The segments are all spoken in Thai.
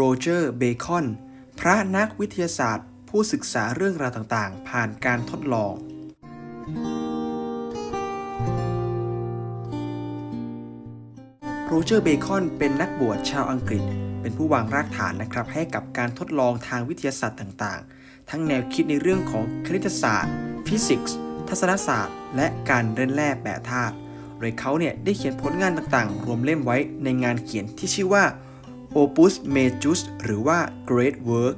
โรเจอร์เบคอน พระนักวิทยาศาสตร์ ผู้ศึกษาเรื่องราวต่างๆ ผ่านการทดลอง โรเจอร์เบคอนเป็นนักบวชชาวอังกฤษ เป็นผู้วางรากฐานนะครับให้กับการทดลองทางวิทยาศาสตร์ต่างๆ ทั้งแนวคิดในเรื่องของคณิตศาสตร์ ฟิสิกส์ ทัศนศาสตร์ และการเล่นแร่แปรธาตุโดยเขาเนี่ยได้เขียนผลงานต่างๆ รวมเล่มไว้ในงานเขียนที่ชื่อว่า Opus Majus หรือว่า Great Work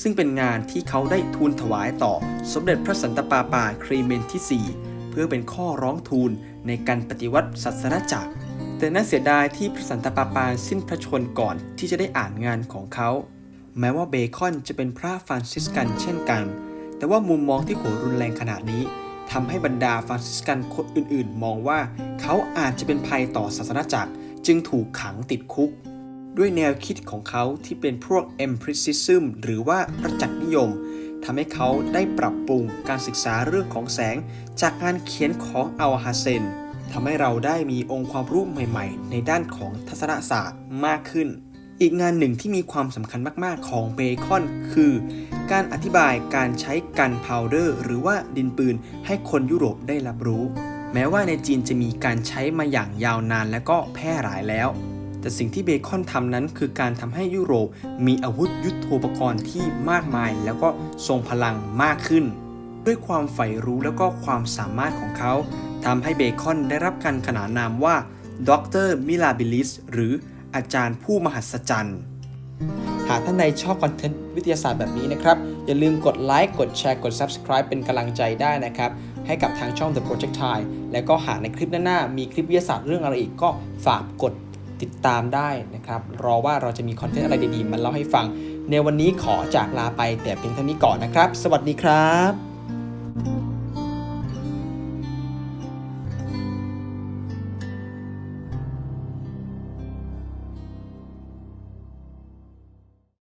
ซึ่งเป็นงานที่เขาได้ทูลถวายต่อสมเด็จพระสันตะปาปาครีเมนที่ 4 เพื่อเป็นข้อร้องทูลในการปฏิวัติศาสนจักร แต่น่าเสียดายที่พระสันตะปาปาสิ้นพระชนก่อนที่จะได้อ่านงานของเขา แม้ว่าเบคอนจะเป็นพระฟรานซิสกันเช่นกัน แต่ว่ามุมมองที่โหรุนแรงขนาดนี้ทำให้บรรดาฟรานซิสกันคนอื่นๆ มองว่าเขาอาจจะเป็นภัยต่อศาสนาจักรจึงถูกขังติดคุก ด้วยแนวคิดของเขาที่เป็นพวก empiricism หรือว่าประจักษ์นิยมทำให้เขาได้ปรับปรุงการศึกษาเรื่องของแสง จากงานเขียนของอัลฮาเซนทำให้เราได้มีองค์ความรู้ใหม่ๆ ในด้านของทัศนศาสตร์มากขึ้น อีกงานหนึ่งที่มีความสำคัญมากๆของเบคอน คือ การอธิบายการใช้กันพาวเดอร์ หรือว่าดินปืนให้คนยุโรปได้รับรู้ แม้ว่าในจีนจะมีการใช้มาอย่างยาวนานและก็แพร่หลายแล้ว แต่สิ่งที่เบคอนทำนั้นคือการทำให้ยุโรปมีอาวุธยุทโธปกรณ์ที่มากมาย แล้วก็ทรงพลังมากขึ้น ด้วยความใฝ่รู้แล้วก็ความสามารถของเขาทำให้เบคอนได้รับการขนานนามว่าด็อกเตอร์มิลาบิลิสหรืออาจารย์ผู้มหัศจรรย์ หากท่านใดชอบคอนเทนต์วิทยาศาสตร์แบบนี้นะครับ อย่าลืมกดไลค์กดแชร์กด Subscribe เป็นกำลังใจได้นะครับ ให้กับทางช่อง The Project Thai และก็หากในคลิปหน้าๆมีคลิปวิทยาศาสตร์เรื่องอะไรอีกก็ฝากกด ติดตามได้นะครับ รอว่าเราจะมีคอนเทนต์อะไรดีๆมาเล่าให้ฟัง ในวันนี้ขอจากลาไปแต่เพียงเท่านี้ก่อนนะครับ สวัสดีครับ